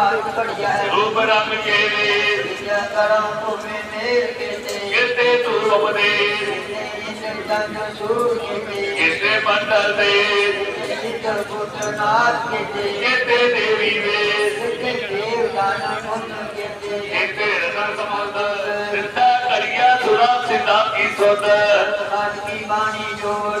ਕਾਲ ਘੜਿਆ ਹੈ। ਰੂਪ ਰੰਗ ਕੇ ਨੇ। ਵਿਦਿਆ ਕਰਮ ਭੂਮੇ ਮੇਰ ਕੀਤੇ ਕਿਤੇ ਤੂੰ ਜਿਨ ਜਨ ਸੂਰ ਕੀਤੇ ਕਿਤੇ ਮੰਡਲ ਤੇ ਜਿਤਰ ਪੁੱਤਰ ਨਾਥ ਕੀਤੇ ਕਿਤੇ ਦੇਵੀ ਵੇ ਸਿੱਧੇ ਦੇਵ ਦਾਨ ਪੁੰਨ ਕੀਤੇ ਕਿਤੇ ਰਤਨ ਸਮੁੰਦਰ। ਸਿੱਧਾ ਕਰਿਆ ਸੁਰਾ ਸਿੱਧਾ ਕੀ ਰਾਜ ਕੀ ਬਾਣੀ ਜੋੜ।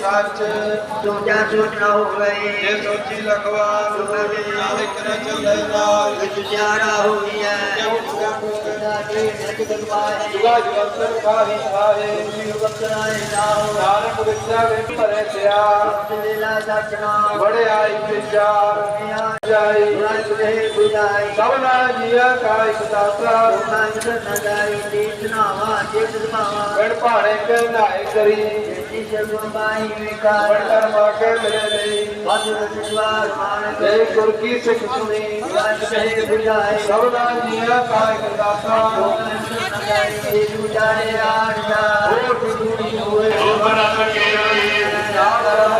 ਸਚ ਦੂਜਾ ਝੂਠ ਨਾ ਹੋਵੇ। ਜੇ ਸੋਚੀ ਲਖਵਾ ਲੋੜੀ ਇੱਕ ਨ ਚੱਲੇ ਨਾਲ ਵਿੱਚ ਸਿਆਰਾ ਹੋ ਗਿਆ ਕਿਉਂ ਜੁਗਾ ਸਦਾ ਦੇ ਨਕ ਦਰਬਾਰ ਜੁਗਾ ਜਵੰਤਰ ਖਾਹੀ ਖਾਹੇ ਜੀ ਵਕਰਾਏ ਜਾਓ ਨਾਨਕ ਵਿਚਾ ਵਿੱਚ ਭਰੇ ਪਿਆ। ਲੀਲਾ ਸਚਨਾ ਬੜਿਆਈ ਵਿਚਾਰ ਬੜਿਆ ਜਾਈ। ਰਸ ਰਹੇ ਬੁਝਾਈ ਸਭਨਾ ਜੀਆ ਕਾ ਇੱਕ ਦਾਤਾ। ਰੋਮਾਂਚ ਨਾ ਜਾਈ ਤੀਤ ਨਾਵਾ ਜਿਤ ਭਾਵਾ ਗੜ ਭਾਣੇ ਕੇ ਨਾਏ ਕਰੀ। ਜੀ ਜਗੋ ਬਾਈ ਵਿਕਾਰ ਬੜਕਰ ਮਾਕੇ ਮਿਲੇ ਨਹੀਂ। ਵਾਜੁ ਸਿਵਾਰ ਮਾਨ ਜੇ ਗੁਰ ਕੀ ਸਿੱਖ ਸੁਣੀ। ਰਸ ਰਹੇ ਬੁਝਾਈ ਸਭਨਾ ਜੀਆ ਕਾ ਇੱਕ ਦਾਤਾ। ਰੋਮਾਂਚ ਨਾ ਜਾਈ ਤੀਤ ਬੁਝਾਏ ਹੋਏ ਰੂਪ ਰੰਗ ਕੇ ਨੇ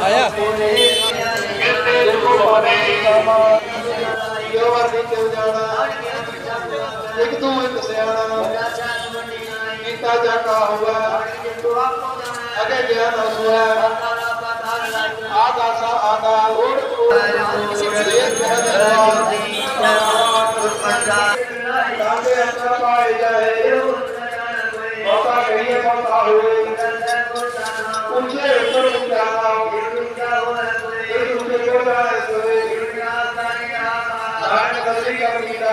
ਆਇਆ ਕਿਤੇ ਤੂੰ ਉਪਦੇ ਜੋ ਵਰਦੀ ਚਲ ਜਾਣਾ ਇੱਕ ਤੂੰ ਇੱਕ ਸਿਆਣਾ ਕੀਤਾ ਜਾਕਾ ਹੋਇਆ ਅਗੇ ਗਿਆ ਨਾ ਸੁਆ ਆਗਾ ਸਾ ਆਗਾ ਹੋਰ ਨਾਨਕ ਗਲਤੀ ਕਰ ਕੀਤਾ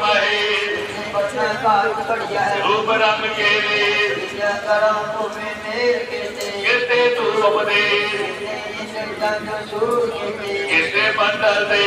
ਮਾਹੇ ਰੂਪ ਰੰਗ ਕੇ ਨੇ ਕਿਤੇ ਤੂੰ ਉਪਦੇ ਕਿਤੇ ਮੰਡਲ ਤੇ